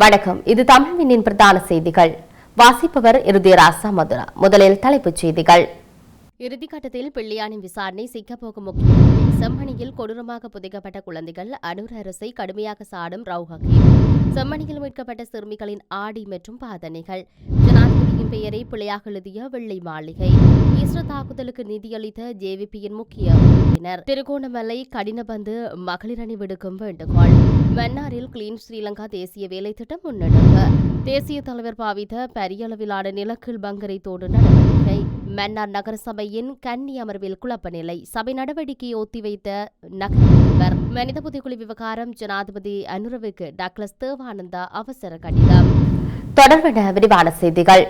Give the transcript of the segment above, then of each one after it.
வணக்கம். இது தமிழ்வினின் பிரதான செய்திகள். வாசிப்பவர் இருதிராசா மதுரா. முதலில் தலைப்புச் செய்திகள். இறுதிக்கட்டத்தில் பிள்ளையானின் விசாரணை சிக்கப்போகும் முக்கிய செம்மணியில் கொடூரமாக புதைக்கப்பட்ட குழந்தைகள் அனூர் அரசை கடுமையாக சாடும் ரவு செம்மணியில் மீட்கப்பட்ட சிறுமிகளின் ஆடி மற்றும் பாதனைகள். ஜனாதிபதியின் பெயரை பிழையாக எழுதிய வெள்ளை மாளிகை. ஈஸ்டர் தாக்குதலுக்கு நிதியளித்த ஜேவிபியின் முக்கிய உறுப்பினர். திருகோணமலை கடினபந்து மகளிர் அணி விடுக்கும் வேண்டுகோள். மன்னாரில் கிளீன் ஸ்ரீலங்கா தேசிய வேலை திட்டம் முன்னெடுப்பு. தேசிய தலைவர் பாவித்த பெரியளவிலான நிலக்கீழ் பங்கரை தோடு நடவடிக்கை. மன்னார் நகரசபையின் கன்னி அமர்வில் குழப்ப நிலை. சபை நடவடிக்கையை ஒத்திவைத்த நகர மனித புதைக்குழி விவகாரம் ஜனாதிபதி அனுரவுக்கு டக்ளஸ் தேவானந்தா அவசர கடிதம். தொடர்பான விரிவான செய்திகள்.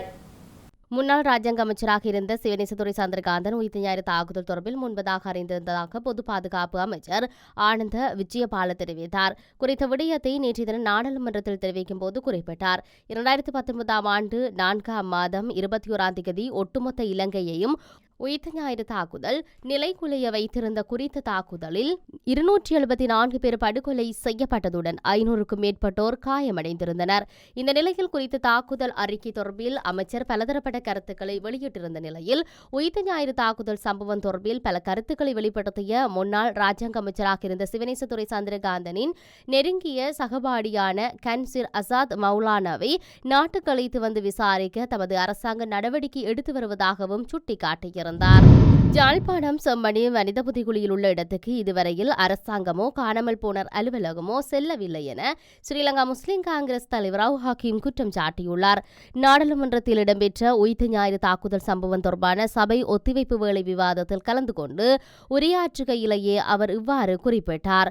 முன்னாள் ராஜாங்க அமைச்சராக இருந்த சிவநேசதுரை சந்திரகாந்தன் உயிர் ஞாயிறு தாக்குதல் தொடர்பில் முன்பதாக அறிந்திருந்ததாக பொது பாதுகாப்பு அமைச்சர் ஆனந்த விஜயபால தெரிவித்தார். குறித்த விடயத்தை நேற்றைய தினம் நாடாளுமன்றத்தில் தெரிவிக்கும் போது குறிப்பிட்டார். இரண்டாயிரத்தி பத்தொன்பதாம் ஆண்டு நான்காம் மாதம் இருபத்தி ஓராம் தேதி ஒட்டுமொத்த இலங்கையையும் உயிர்த்த ஞாயிறு தாக்குதல் நிலைக்குலைய வைத்திருந்த குறித்த தாக்குதலில் இருநூற்றி எழுபத்தி நான்கு பேர் படுகொலை செய்யப்பட்டதுடன் ஐநூறுக்கும் மேற்பட்டோர் காயமடைந்திருந்தனர். இந்த நிலையில் குறித்த தாக்குதல் அறிக்கை தொடர்பில் அமைச்சர் பலதரப்பட்ட கருத்துக்களை வெளியிட்டிருந்த நிலையில் உயிர்த்த ஞாயிறு தாக்குதல் சம்பவம் தொடர்பில் பல கருத்துக்களை வெளிப்படுத்திய முன்னாள் ராஜாங்க அமைச்சராக இருந்த சிவனேசதுரை சந்திரகாந்தனின் நெருங்கிய சகபாடியான கன்சிர் அசாத் மௌலானாவை நாட்டுக்கு அழைத்து வந்து விசாரிக்க தமது அரசாங்க நடவடிக்கை எடுத்து வருவதாகவும் சுட்டிக்காட்டியிருந்தார் ஜாழ்ப்பாணம் செம்மணி மனித புதிகுழியில் உள்ள இடத்துக்கு இதுவரையில் அரசாங்கமோ காணாமல் போனர் அலுவலகமோ செல்லவில்லை என ஸ்ரீலங்கா முஸ்லிம் காங்கிரஸ் தலைவர் ரவு ஹாக்கிம் குற்றம் சாட்டியுள்ளார். நாடாளுமன்றத்தில் இடம்பெற்ற உயிர்த்த ஞாயிறு தாக்குதல் சம்பவம் தொடர்பான சபை ஒத்திவைப்பு வேலை விவாதத்தில் கலந்து கொண்டு உரையாற்றுகையிலேயே அவர் இவ்வாறு குறிப்பிட்டார்.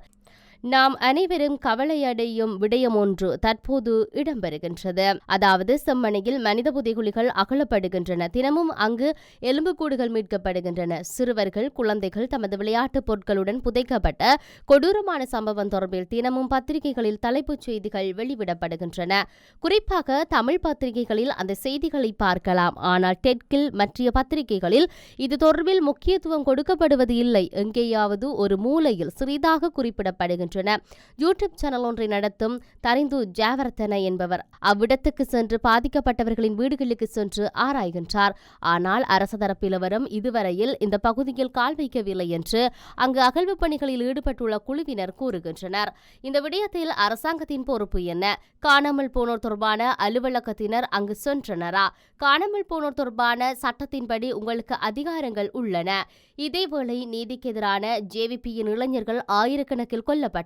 நாம் அனைவரும் கவலையடையும் விடயம் ஒன்று தற்போது இடம்பெறுகின்றது. அதாவது செம்மணியில் மனித புதைகுழிகள் அகலப்படுகின்றன. தினமும் அங்கு எலும்புக்கூடுகள் மீட்கப்படுகின்றன. சிறுவர்கள் குழந்தைகள் தமது விளையாட்டுப் பொருட்களுடன் புதைக்கப்பட்ட கொடூரமான சம்பவம் தொடர்பில் தினமும் பத்திரிகைகளில் தலைப்புச் செய்திகள் வெளிவிடப்படுகின்றன குறிப்பாக தமிழ் பத்திரிகைகளில் அந்த செய்திகளை பார்க்கலாம். ஆனால் டெட்கில் மற்றிய பத்திரிகைகளில் இது தொடர்பில் முக்கியத்துவம் கொடுக்கப்படுவது இல்லை. எங்கேயாவது ஒரு மூலையில் சிறிதாக குறிப்பிடப்படுகின்றன. யூடியூப் சேனல் ஒன்றை நடத்தும் தரிந்து ஜாவர்த்தன என்பவர் அவ்விடத்துக்கு சென்று பாதிக்கப்பட்டவர்களின் வீடுகளுக்கு சென்று ஆராய்கின்றார். ஆனால் அரசு தரப்பிலவரும் இதுவரையில் இந்த பகுதியில் கால் வைக்கவில்லை என்று அங்கு அகழ்வு பணிகளில் ஈடுபட்டுள்ள குழுவினர் கூறுகின்றனர். இந்த விடயத்தில் அரசாங்கத்தின் பொறுப்பு என்ன? காணாமல் போனோர் தொடர்பான அலுவலகத்தினர் அங்கு சென்றனரா? காணாமல் போனோர் தொடர்பான சட்டத்தின்படி உங்களுக்கு அதிகாரங்கள் உள்ளன. இதேவேளை நீதிக்கு எதிரான ஜேவிபியின் இளைஞர்கள் ஆயிரக்கணக்கில் கொல்லப்பட்டனர்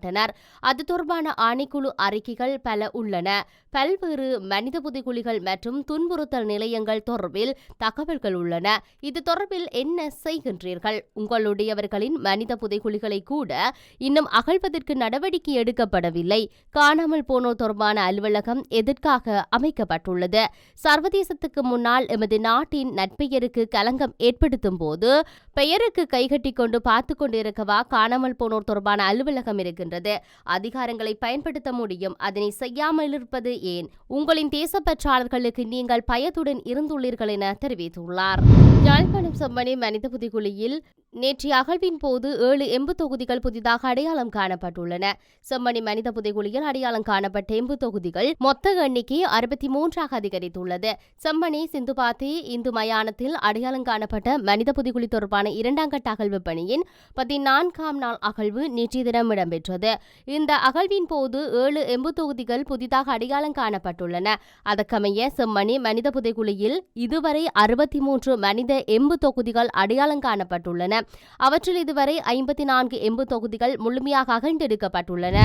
அது தொடர்பான ஆணைக்குழு அறிக்கைகள் பல உள்ளன. பல்வேறு மனித புதைகுழிகள் மற்றும் துன்புறுத்தல் நிலையங்கள் தொடர்பில் தகவல்கள் உள்ளன. இது தொடர்பில் என்ன செய்கின்றீர்கள்? உங்களுடையவர்களின் மனித புதைகுழிகளை கூட இன்னும் அகழ்வதற்கு நடவடிக்கை எடுக்கப்படவில்லை. காணாமல் போனோர் தொடர்பான அலுவலகம் எதற்காக அமைக்கப்பட்டுள்ளது? சர்வதேசத்துக்கு முன்னால் எமது நாட்டின் நட்பெயருக்கு களங்கம் ஏற்படுத்தும் போது பெயருக்கு கைகட்டி கொண்டு பார்த்து கொண்டிருக்கவா? காணாமல் போனோர் தொடர்பான அலுவலகம் இருக்கு. வருகின்றது அதிகாரங்களை பயன்படுத்த முடியும். அதனை செய்யாமல் இருப்பது ஏன்? உங்களின் தேசப்பற்றாளர்களுக்கு நீங்கள் பயத்துடன் இருந்துள்ளீர்கள் என தெரிவித்துள்ளார். யாழ்ப்பாணம் செம்மணி மனித புதிகுழியில் நேற்றைய அகழ்வின் போது ஏழு எம்பு தொகுதிகள் புதிதாக அடையாளம் காணப்பட்டுள்ளன. செம்மணி மனித புதைகுழியில் அடையாளம் காணப்பட்ட எம்பு தொகுதிகள் மொத்த எண்ணிக்கை அறுபத்தி மூன்றாக அதிகரித்துள்ளது. செம்மணி சிந்துபாத்தி இந்து மயானத்தில் அடையாளம் காணப்பட்ட மனித புதைகுழி தொடர்பான இரண்டாம் கட்ட அகழ்வு பணியின் பதினான்காம் நாள் அகழ்வு நேற்றைய தினம் இடம்பெற்றது. இந்த அகழ்வின் போது ஏழு எம்பு தொகுதிகள் புதிதாக அடையாளம் காணப்பட்டுள்ளன. அதற்கமைய செம்மணி மனித புதைகுழியில் இதுவரை அறுபத்தி மூன்று மனித எம்பு தொகுதிகள் அடையாளம் காணப்பட்டுள்ளன. அவற்றில் இதுவரை ஐம்பத்தி நான்கு எம்பு தொகுதிகள் முழுமையாக அகண்டெடுக்கப்பட்டுள்ளன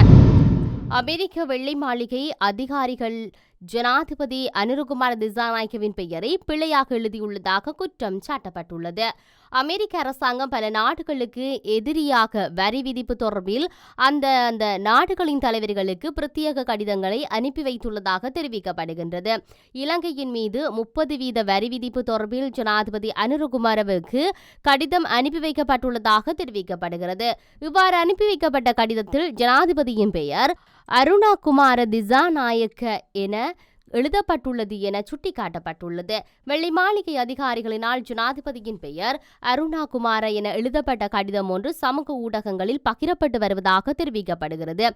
அமெரிக்க வெள்ளை மாளிகை அதிகாரிகள் ஜனாதிபதி அனுருகுமார் திசாநாயகவின் பெயரை பிழையாக எழுதியுள்ளதாக குற்றம் சாட்டப்பட்டுள்ளது. அமெரிக்க அரசாங்கம் பல நாடுகளுக்கு எதிரியாக வரி விதிப்பு தொடர்பில் அந்த அந்த நாடுகளின் தலைவர்களுக்கு பிரத்யேக கடிதங்களை அனுப்பி வைத்துள்ளதாக தெரிவிக்கப்படுகின்றது. இலங்கையின் மீது முப்பது வீத வரி விதிப்பு தொடர்பில் ஜனாதிபதி அனுருகுமாரவுக்கு கடிதம் அனுப்பி வைக்கப்பட்டுள்ளதாக தெரிவிக்கப்படுகிறது. இவ்வாறு அனுப்பி வைக்கப்பட்ட கடிதத்தில் ஜனாதிபதியின் பெயர் அருணா குமார திசாநாயக்க என எழுதப்பட்டுள்ளது என சுட்டிக்காட்டப்பட்டுள்ளது. வெள்ளை மாளிகை அதிகாரிகளினால் ஜனாதிபதியின் பெயர் அருணா குமார என எழுதப்பட்ட கடிதம் ஒன்று சமூக ஊடகங்களில் பகிரப்பட்டு வருவதாக தெரிவிக்கப்படுகிறது.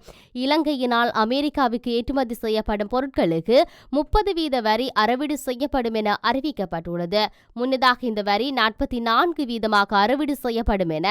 இலங்கையினால் அமெரிக்காவுக்கு ஏற்றுமதி செய்யப்படும் பொருட்களுக்கு முப்பது வீத வரி அறவீடு செய்யப்படும் என அறிவிக்கப்பட்டுள்ளது. முன்னதாக இந்த வரி நாற்பத்தி நான்கு வீதமாக அறவீடு செய்யப்படும் என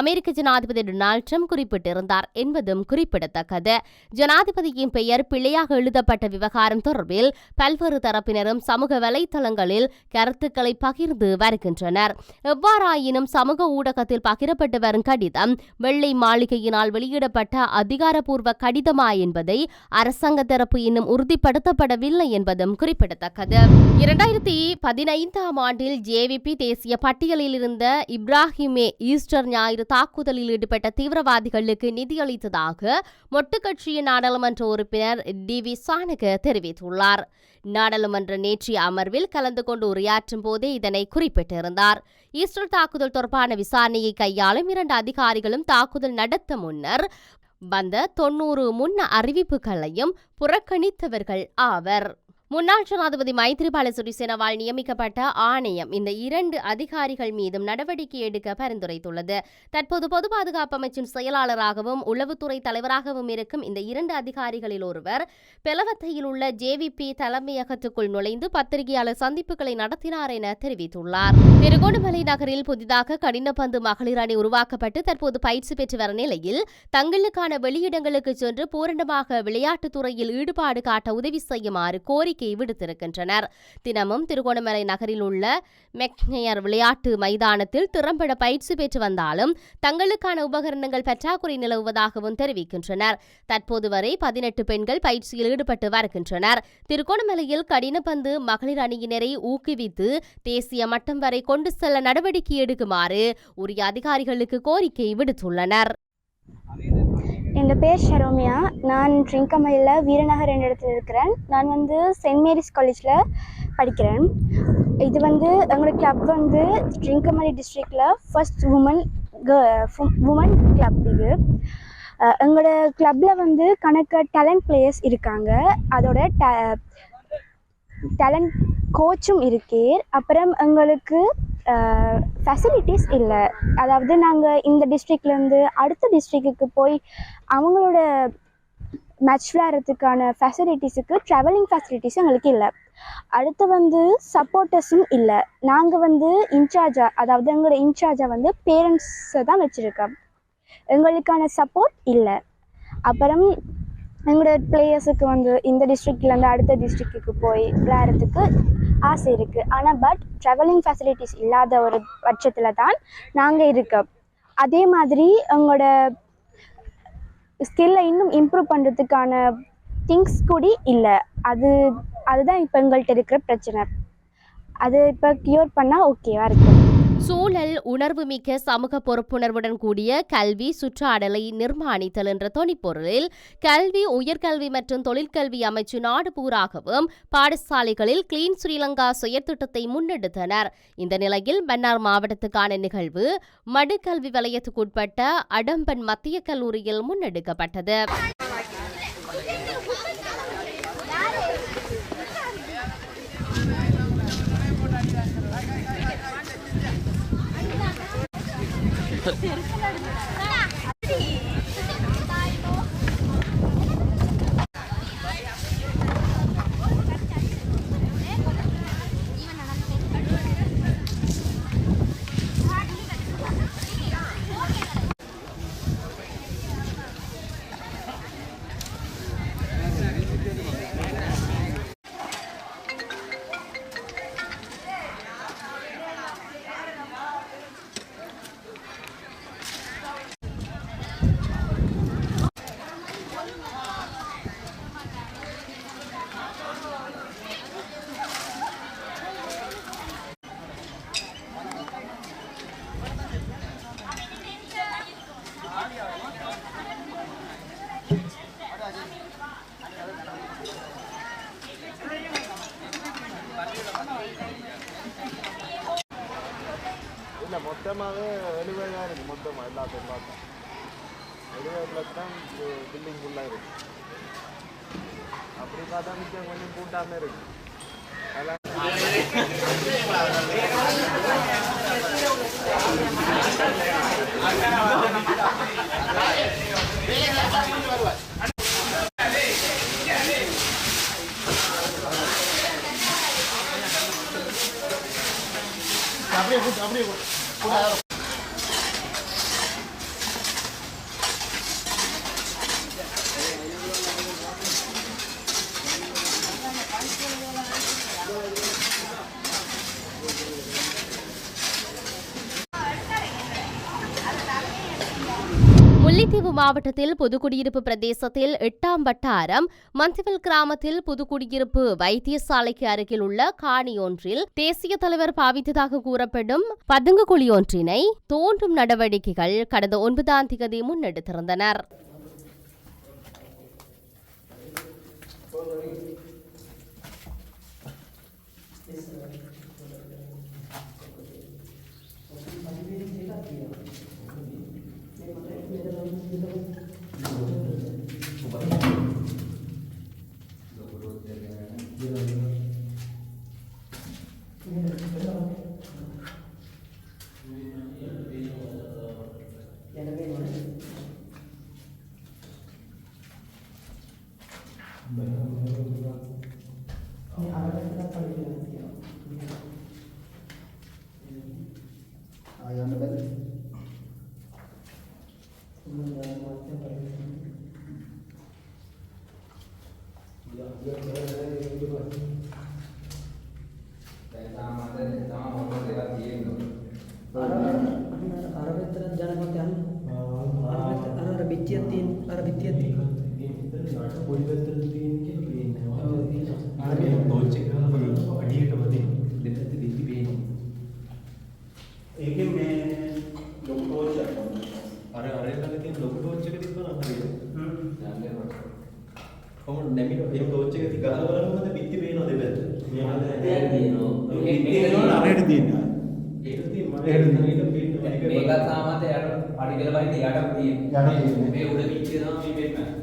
அமெரிக்க ஜனாதிபதி டொனால்ட் ட்ரம்ப் குறிப்பிட்டிருந்தார் என்பதும் குறிப்பிடத்தக்கது. ஜனாதிபதியின் பெயர் பிழையாக எழுதப்பட்ட விவகாரம் தொடர்பில் பல்வேறு தரப்பினரும் சமூக வலைதளங்களில் கருத்துக்களை பகிர்ந்து வருகின்றனர். எவ்வாறாயினும் சமூக ஊடகத்தில் பகிரப்பட்டு வரும் கடிதம் வெள்ளை மாளிகையினால் வெளியிடப்பட்ட அதிகாரப்பூர்வ கடிதமா என்பதை அரசாங்க தரப்பு இன்னும் உறுதிப்படுத்தப்படவில்லை என்பதும் குறிப்பிடத்தக்கது. இரண்டாயிரத்தி பதினைந்தாம் ஆண்டில் ஜேவிபி தேசிய பட்டியலில் இருந்த இப்ராஹிமே ஈஸ்டர் ஞாயிறு தாக்குதலில் ஈடுபட்ட தீவிரவாதிகளுக்கு நிதியளித்ததாக மொட்டு கட்சியின் நாடாளுமன்ற உறுப்பினர் டி வி சானக தெரிவித்துள்ளார். நாடாளுமன்ற நேற்றைய அமர்வில் கலந்து கொண்டு உரையாற்றும் போதே இதனை குறிப்பிட்டிருந்தார். ஈஸ்டர் தாக்குதல் தொடர்பான விசாரணையை கையாளும் இரண்டு அதிகாரிகளும் தாக்குதல் நடத்த முன்னர் வந்த தொன்னூறு முன் அறிவிப்புகளையும் புறக்கணித்தவர்கள் ஆவர். முன்னாள் ஜனாதிபதி மைத்ரிபால சிறிசேனவால் நியமிக்கப்பட்ட ஆணையம் இந்த இரண்டு அதிகாரிகள் மீதும் நடவடிக்கை எடுக்க பரிந்துரைத்துள்ளது. தற்போது பொது பாதுகாப்பு அமைச்சின் செயலாளராகவும் உளவுத்துறை தலைவராகவும் இருக்கும் இந்த இரண்டு அதிகாரிகளில் ஒருவர் பெலவத்தையில் உள்ள ஜேவிபி தலைமையகத்துக்குள் நுழைந்து பத்திரிகையாளர் சந்திப்புகளை நடத்தினார் என தெரிவித்துள்ளார். திருகோணமலை நகரில் புதிதாக கடினப்பந்து மகளிர் அணி உருவாக்கப்பட்டு தற்போது பயிற்சி பெற்று வர நிலையில் தங்களுக்கான வெளியிடங்களுக்கு சென்று பூரணமாக விளையாட்டுத் துறையில் ஈடுபாடு காட்ட உதவி செய்யுமாறு கோரிக்கை விடுத்திருக்கின்றனர். தினமும் திருகோணமலை நகரில் உள்ள மெக்னேயர் விளையாட்டு மைதானத்தில் திறம்பட பயிற்சி பெற்று வந்தாலும் தங்களுக்கான உபகரணங்கள் பற்றாக்குறை நிலவுவதாகவும் தெரிவிக்கின்றனர். தற்போது வரை பதினெட்டு பெண்கள் பயிற்சியில் ஈடுபட்டு வருகின்றனர். திருகோணமலையில் கடினப்பந்து மகளிர் அணியினரை ஊக்குவித்து தேசிய மட்டம் வரை கொண்டு செல்ல நடவடிக்கை எடுக்குமாறு உரிய அதிகாரிகளுக்கு கோரிக்கை விடுத்துள்ளனர். என் பேர் ஷரோமியா. நான் ட்ரிங்கமையில் வீரநகர் என்ற இடத்துல இருக்கிறேன். நான் வந்து சென்ட் மேரிஸ் காலேஜில் படிக்கிறேன். இது வந்து எங்களோட கிளப் வந்து ட்ரிங்கமலி டிஸ்ட்ரிக்டில் ஃபர்ஸ்ட் உமன் உமன் கிளப் இது. எங்களோட கிளப்பில் வந்து கணக்க டேலண்ட் பிளேயர்ஸ் இருக்காங்க. அதோட டேலண்ட் கோச்சும் இருக்கே. அப்புறம் எங்களுக்கு ஃபெசிலிட்டிஸ் இல்லை. அதாவது நாங்கள் இந்த டிஸ்ட்ரிக்ட்லேருந்து அடுத்த டிஸ்ட்ரிக்ட்டுக்கு போய் அவங்களோட மேட்ச் விளையாடுறதுக்கான ஃபெசிலிட்டிஸுக்கு ட்ராவலிங் ஃபெசிலிட்டிஸ் எங்களுக்கு இல்லை. அடுத்து வந்து சப்போர்ட்டர்ஸும் இல்லை. நாங்கள் வந்து இன்சார்ஜாக அதாவது எங்களோட இன்சார்ஜாக வந்து பேரண்ட்ஸை தான் வச்சுருக்கோம். எங்களுக்கான சப்போர்ட் இல்லை. அப்புறம் எங்களோட பிளேயர்ஸுக்கு வந்து இந்த டிஸ்ட்ரிக்ட்லேருந்து அடுத்த டிஸ்ட்ரிக்ட்டுக்கு போய் விளையாடுறதுக்கு ஆசை இருக்குது ஆனால் பட் ட்ராவலிங் ஃபெசிலிட்டிஸ் இல்லாத ஒரு பட்சத்தில் தான் நாங்கள் இருக்கோம் அதே மாதிரி எங்களோட ஸ்கில்லை இன்னும் இம்ப்ரூவ் பண்ணுறதுக்கான திங்ஸ் கூட இல்லை. அது அதுதான் இப்போ எங்கள்கிட்ட இருக்கிற பிரச்சனை. அது இப்போ க்யூர் பண்ணால் ஓகேவாக இருக்குது சூழல் உணர்வுமிக்க சமூக பொறுப்புணர்வுடன் கூடிய கல்வி சுற்றாடலை நிர்மாணித்தல் என்ற தொனிப்பொருளில் கல்வி உயர்கல்வி மற்றும் தொழிற்கல்வி அமைச்சு நாடு பூராகவும் பாடசாலைகளில் கிளீன் ஸ்ரீலங்கா செயற்திட்டத்தை முன்னெடுத்தனர். இந்த நிலையில் மன்னார் மாவட்டத்துக்கான நிகழ்வு மடுக்கல்வி வலயத்துக்குட்பட்ட அடம்பன் மத்திய கல்லூரியில் முன்னெடுக்கப்பட்டது. 点出来的大海的 சுத்தம் இருக்குது மொத்தமாக எல்லாத்தையும் பார்த்தா தான் பில்டிங் ஃபுல்லாக இருக்குது அப்படி பார்த்தா மிச்சம் கொஞ்சம் கூட்டாம இருக்கு. முல்லைத்தீவு மாவட்டத்தில் புதுக்குடியிருப்பு பிரதேசத்தில் எட்டாம் வட்டாரம் மந்திவல் கிராமத்தில் புதுக்குடியிருப்பு வைத்தியசாலைக்கு அருகில் உள்ள காணி ஒன்றில் தேசிய தலைவர் பாவித்ததாக கூறப்படும் பதுங்கு குழி ஒன்றினை தோன்றும் நடவடிக்கைகள் கடந்த ஒன்பதாம் திகதி முன்னெடுத்திருந்தனர். පොඩි පැත්තට තියෙන කියලා පේන්නේ නැහැ. ආ මේ ටෝච් එක ගහලා බලන්න අඩියටම තියෙන දෙපැත්ත දිලි පේන්නේ. ඒකෙන් මේ ලොකු ටෝච් එක අර අර ළඟ තියෙන ලොකු ටෝච් එක තිබ්බනම් හරියට. හ්ම්. කොහොමද නැමිනෝ එහෙම ටෝච් එක දිගහලා බලනකොට බිත්ති පේනවා දෙපැත්ත. මෙයාට දැන් පේනවා. ඒක පේනවා අරයට තියෙනවා. ඒක තියෙනවා. ඒක පේනවා. මේක සාමාන්‍යයෙන් යට පරිගල වයින් යට තියෙනවා. යට තියෙනවා. මේ උඩ පිටිනවා මේ මෙන්න.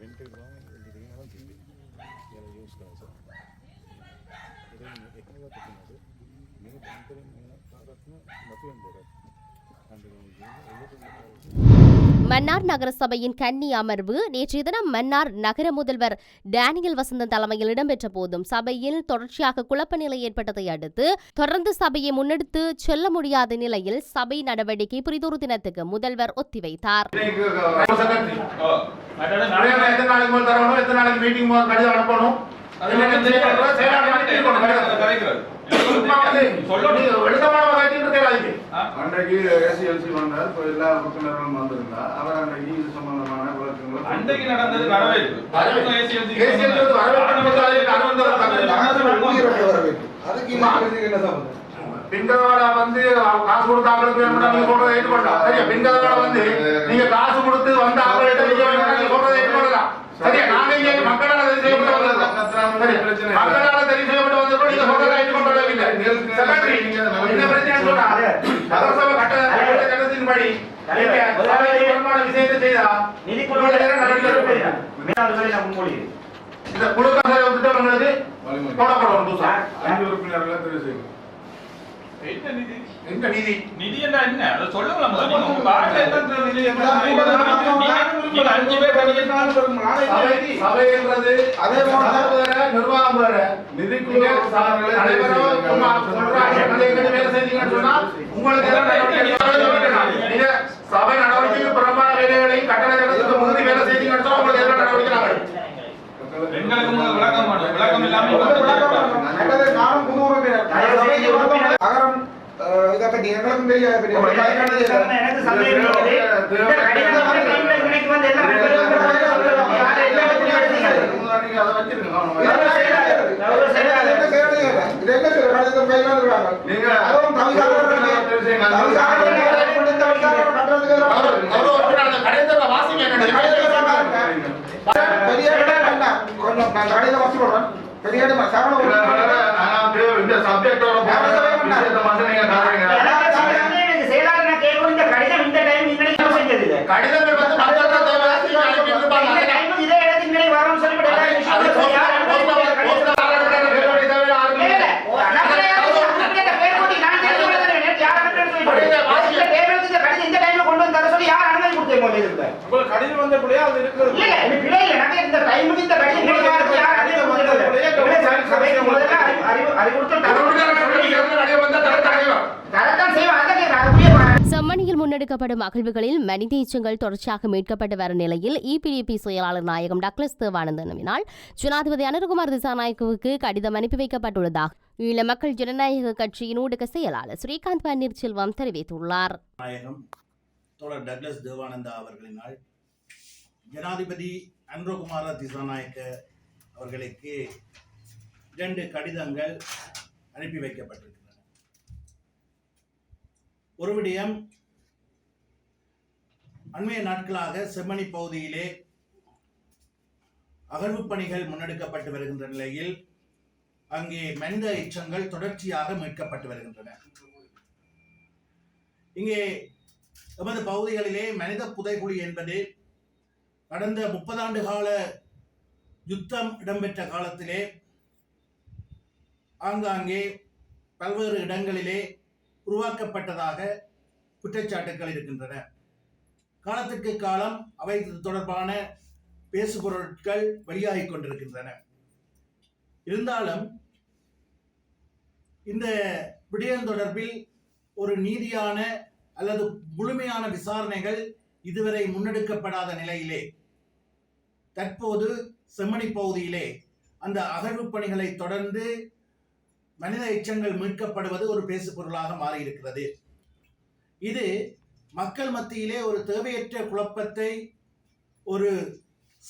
వెంటనే மன்னார் நகரசபையின் கன்னி அமர்வு நேற்றைய தினம் மன்னார் நகர முதல்வர் டேனியல் வசந்தன் தலைமையில் இடம்பெற்ற போதும் சபையில் தொடர்ச்சியாக குழப்ப நிலை ஏற்பட்டதை அடுத்து தொடர்ந்து சபையை முன்னெடுத்து செல்ல முடியாத நிலையில் சபை நடவடிக்கை புரிதொரு தினத்துக்கு முதல்வர் ஒத்திவைத்தார். அன்றைக்கு ஏசிஎல்சி வந்தார். எல்லா உறுப்பினர்களும் வந்திருந்தா அவர் அன்றைக்கு இது சம்பந்தமான விளக்கங்களை அன்றைக்கு நடந்தது வரவேற்பு? பின்கதவாட வந்து காசு கொடுத்து நீங்க சொல்றதை ஏற்றுக்கொள்ளலாம் சரியா? பின்கதவாட வந்து நீங்க காசு கொடுத்து வந்து நீங்க சொல்றதை ஏற்றுக்கொள்ளலாம் சரியா நாங்க இங்க மக்களால தெரிவு செய்யப்பட்டு வந்திருக்கோம் சரியா? மக்களால தெரிவு செய்யப்பட்டு வந்திருக்கோம் நீங்க சொல்றதை ஏற்றுக்கொள்ளவில்லை செக்ரட்டரி என்ன பிரச்சனை சொன்னா நகரசபை கட்ட சபையில் பெரும்பாலான விஷயத்தை செய்தா நடவடிக்கை எடுக்கப்படும். இந்த திட்டங்களுக்கு போடப்படும் அஞ்சு உறுப்பினர்களை தெரிவு செய்யும் என்ன நிதி? நீதி? என்ன என்ன? அதை நிதி அஞ்சு பேர் அதே போல நிர்வாகம் வேற. நிதிக்குழு வேலை செய்தீங்கன்னு சொன்னா, உங்களுக்கு சபை நடவடிக்கைக்கு வேலைகளையும் கட்டண முந்தி வேலை செய்தீங்கன்னு சொன்னா உங்களுக்கு நடவடிக்கை நாங்கள் எங்களுக்கு விளக்கம். விளக்கம் நல்லது, நானும் புது உறுப்பினர். இதை எங்களுக்கும் பெரிய. கொஞ்சம் நான் கடிதம் வச்சு விடுறேன். வர உறுப்பினர். அதாவது இந்த சப்ஜெக்டோட விஷயத்தை மட்டும் நீங்க இந்த கடிதம் இந்த இது. கடிதங்கள் வந்து மக்கள்கிட்ட தேவையானதை இந்த அனுப்பியிருப்பாங்க. டைம் இதே இடத்துக்கு இன்னைக்கு வரோம்னு செம்மணியில் அகழ்வுகளில் மனித எச்சங்கள் தொடர்ச்சியாக மீட்கப்பட்டு வரும் நிலையில் இபிடிபி செயலாளர் நாயகம் டக்ளஸ் தேவானந்தனவினால் ஜனாதிபதி அனுர்குமார் திசாநாயக்குவுக்கு கடிதம் அனுப்பி வைக்கப்பட்டுள்ளதாக ஈழ மக்கள் ஜனநாயக கட்சியின் ஊடக செயலாளர் ஸ்ரீகாந்த் பன்னீர்செல்வம் தெரிவித்துள்ளார். நாயகம் தோழர் டக்ளஸ் தேவானந்தா அவர்களினால் ஜனாதிபதி அன்ரோகுமார திசாநாயக்க அவர்களுக்கு இரண்டு கடிதங்கள் அனுப்பி வைக்கப்பட்டிருக்கின்றன. ஒரு விடயம் அண்மைய நாட்களாக செம்மணி பகுதியிலே அகழ்வு பணிகள் முன்னெடுக்கப்பட்டு வருகின்ற நிலையில் அங்கே மனித எச்சங்கள் தொடர்ச்சியாக மீட்கப்பட்டு வருகின்றன. இங்கே எமது பகுதிகளிலே மனித புதைகுழி என்பது கடந்த முப்பதாண்டு கால யுத்தம் இடம்பெற்ற காலத்திலே ஆங்காங்கே பல்வேறு இடங்களிலே உருவாக்கப்பட்டதாக குற்றச்சாட்டுகள் இருக்கின்றன. காலத்துக்கு காலம் அவை தொடர்பான பேசுபொருட்கள் வெளியாகிக் கொண்டிருக்கின்றன. இருந்தாலும் இந்த விடயம் தொடர்பில் ஒரு நீதியான அல்லது முழுமையான விசாரணைகள் இதுவரை முன்னெடுக்கப்படாத நிலையிலே தற்போது செம்மணி பகுதியிலே அந்த அகழ்வு பணிகளை தொடர்ந்து மனித எச்சங்கள் மீட்கப்படுவது ஒரு பேசுபொருளாக மாறியிருக்கிறது. இது மக்கள் மத்தியிலே ஒரு தேவையற்ற குழப்பத்தை ஒரு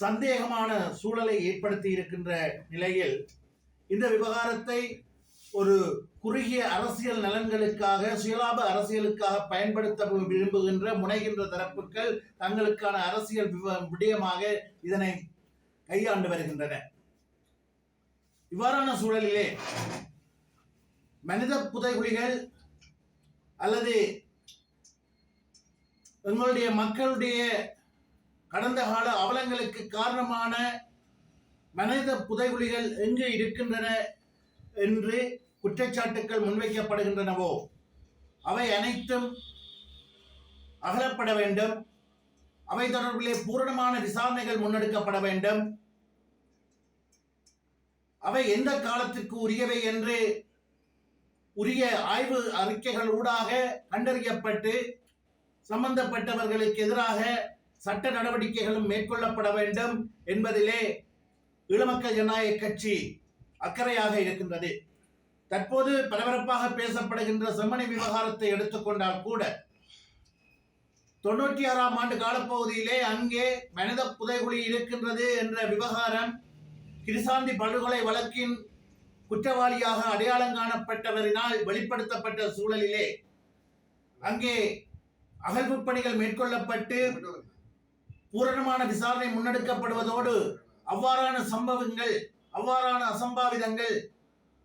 சந்தேகமான சூழலை ஏற்படுத்தி இருக்கின்ற நிலையில் இந்த விவகாரத்தை ஒரு குறுகிய அரசியல் நலன்களுக்காக சுயலாப அரசியலுக்காக பயன்படுத்த விரும்புகின்ற முனைகின்ற தரப்புகள் தங்களுக்கான அரசியல் விவ- விடயமாக இதனை கையாண்டு வருகின்றன. இவ்வாறான சூழலிலே மனித புதைகுழிகள் அல்லது எங்களுடைய மக்களுடைய கடந்த கால அவலங்களுக்கு காரணமான மனித புதைகுழிகள் எங்கு இருக்கின்றன என்று குற்றச்சாட்டுக்கள் முன்வைக்கப்படுகின்றனவோ அவை அனைத்தும் அகலப்பட வேண்டும். அவை தொடர்பிலே பூரணமான விசாரணைகள் முன்னெடுக்கப்பட வேண்டும். அவை எந்த காலத்திற்கு உரியவை என்று உரிய ஆய்வு அறிக்கைகள் ஊடாக கண்டறியப்பட்டு சம்பந்தப்பட்டவர்களுக்கு எதிராக சட்ட நடவடிக்கைகளும் மேற்கொள்ளப்பட வேண்டும் என்பதிலே ஈழமக்கள் ஜனநாயக கட்சி அக்கறையாக இருக்கின்றது. தற்போது பரபரப்பாக பேசப்படுகின்ற செம்மணி விவகாரத்தை எடுத்துக்கொண்டால் கூட தொண்ணூற்றி ஆறாம் ஆண்டு காலப்பகுதியிலே அங்கே மனித புதைகுழி இருக்கின்றது என்ற விவகாரம் கிருசாந்தி படுகொலை வழக்கின் குற்றவாளியாக அடையாளம் காணப்பட்டவரினால் வெளிப்படுத்தப்பட்ட சூழலிலே அங்கே அகழ்வு பணிகள் மேற்கொள்ளப்பட்டு பூரணமான விசாரணை முன்னெடுக்கப்படுவதோடு அவ்வாறான சம்பவங்கள் அவ்வாறான அசம்பாவிதங்கள்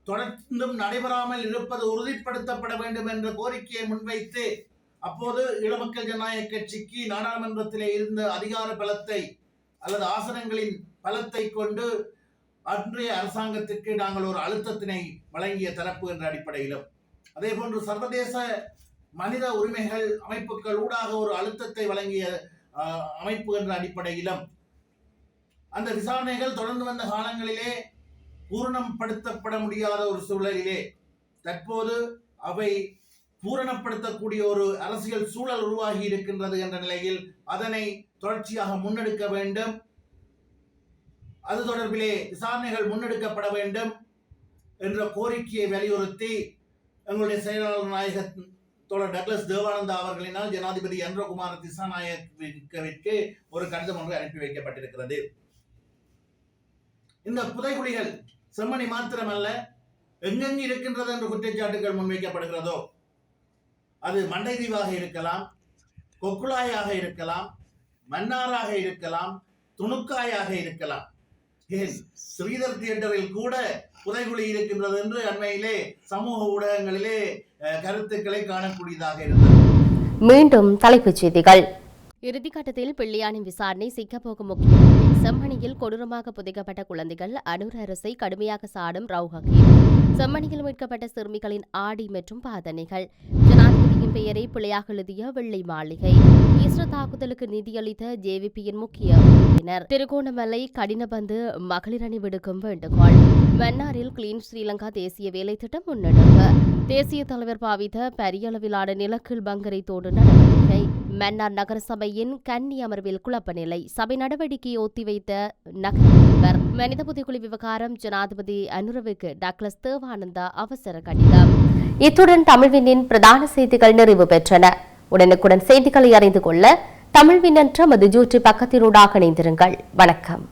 தொடர்ந்தும் நடைபெறாமல் இருப்பது உறுதிப்படுத்தப்பட வேண்டும் என்ற கோரிக்கையை முன்வைத்து அப்போது ஈழமக்கள் ஜனநாயக கட்சிக்கு நாடாளுமன்றத்திலே இருந்த அதிகார பலத்தை அல்லது ஆசனங்களின் பலத்தை கொண்டு அன்றைய அரசாங்கத்திற்கு நாங்கள் ஒரு அழுத்தத்தினை வழங்கிய தரப்பு என்ற அடிப்படையிலும். அதே போன்று சர்வதேச மனித உரிமைகள் அமைப்புகள் ஊடாக ஒரு அழுத்தத்தை வழங்கிய அமைப்பு என்ற அடிப்படையிலும் அந்த விசாரணைகள் தொடர்ந்து வந்த காலங்களிலே பூரணப்படுத்தப்பட முடியாத ஒரு சூழலிலே தற்போது அவை பூரணப்படுத்தக்கூடிய ஒரு அரசியல் சூழல் உருவாகி இருக்கின்றது என்ற நிலையில் அதனை தொடர்ச்சியாக முன்னெடுக்க வேண்டும். அது தொடர்பிலே விசாரணைகள் முன்னெடுக்கப்பட வேண்டும் என்ற கோரிக்கையை வலியுறுத்தி எங்களுடைய செயலாளர் நாயகத்தின் தோழர் டக்ளஸ் தேவானந்தா அவர்களினால் ஜனாதிபதி என்ரகுமார திசாநாயக்கவிற்கு ஒரு கடிதம் ஒன்று அனுப்பி வைக்கப்பட்டிருக்கிறது. இந்த புதைகுழிகள் செம்மணி மாத்திரமல்ல எங்கெங்கு இருக்கின்றது என்று குற்றச்சாட்டுகள் முன்வைக்கப்படுகிறதோ அது மண்டை தீவாக இருக்கலாம் கொக்குழாயாக இருக்கலாம் மன்னாராக இருக்கலாம் துணுக்காயாக இருக்கலாம். ஸ்ரீதர் தியேட்டரில் கூட புதைகுழி இருக்கின்றது என்று அண்மையிலே சமூக ஊடகங்களிலே கருத்துக்களை காணக்கூடியதாக இருந்தது. மீண்டும் தலைப்புச் செய்திகள். இறுதிக்கட்டத்தில் பிள்ளையானின் விசாரணை சிக்கப்போகும் முக்கிய செம்மணியில் கொடூரமாக புதைக்கப்பட்ட குழந்தைகள் அனூர் அரசை கடுமையாக சாடும் ரவுஹகி செம்மணியில் மீட்கப்பட்ட சிறுமிகளின் ஆடி மற்றும் பாதனைகள். பிழையாக எழுதிய வெள்ளை மாளிகை. ஈஸ்டர் தாக்குதலுக்கு நிதியளித்த ஜேவிபியின் முக்கிய உறுப்பினர். திருகோணமலை கடினபந்து மகளிர் அணி விடுக்கும் வேண்டுகோள். மன்னாரில் கிளீன் ஸ்ரீலங்கா தேசிய வேலை திட்டம் முன்னெடுப்பு. தேசிய தலைவர் பாவித்த பெரியளவிலான நிலக்கீழ் பங்கரை தோடு நடவடிக்கை. மன்னார் நகரசபையின் கன்னி அமர்வில் குழப்ப நிலை. சபை நடவடிக்கையை ஒத்திவைத்த நகர முதல்வர் மனித புதைக்குழி விவகாரம் ஜனாதிபதி அனுரவுக்கு டக்ளஸ் தேவானந்தா அவசர கடிதம். இத்துடன் தமிழ்வினின் பிரதான செய்திகள் நிறைவு பெற்றன. உடனுக்குடன் செய்திகளை அறிந்து கொள்ள தமிழ்வின் என்ற மது ஜூற்றி பக்கத்தினூடாக இணைந்திருங்கள். வணக்கம்.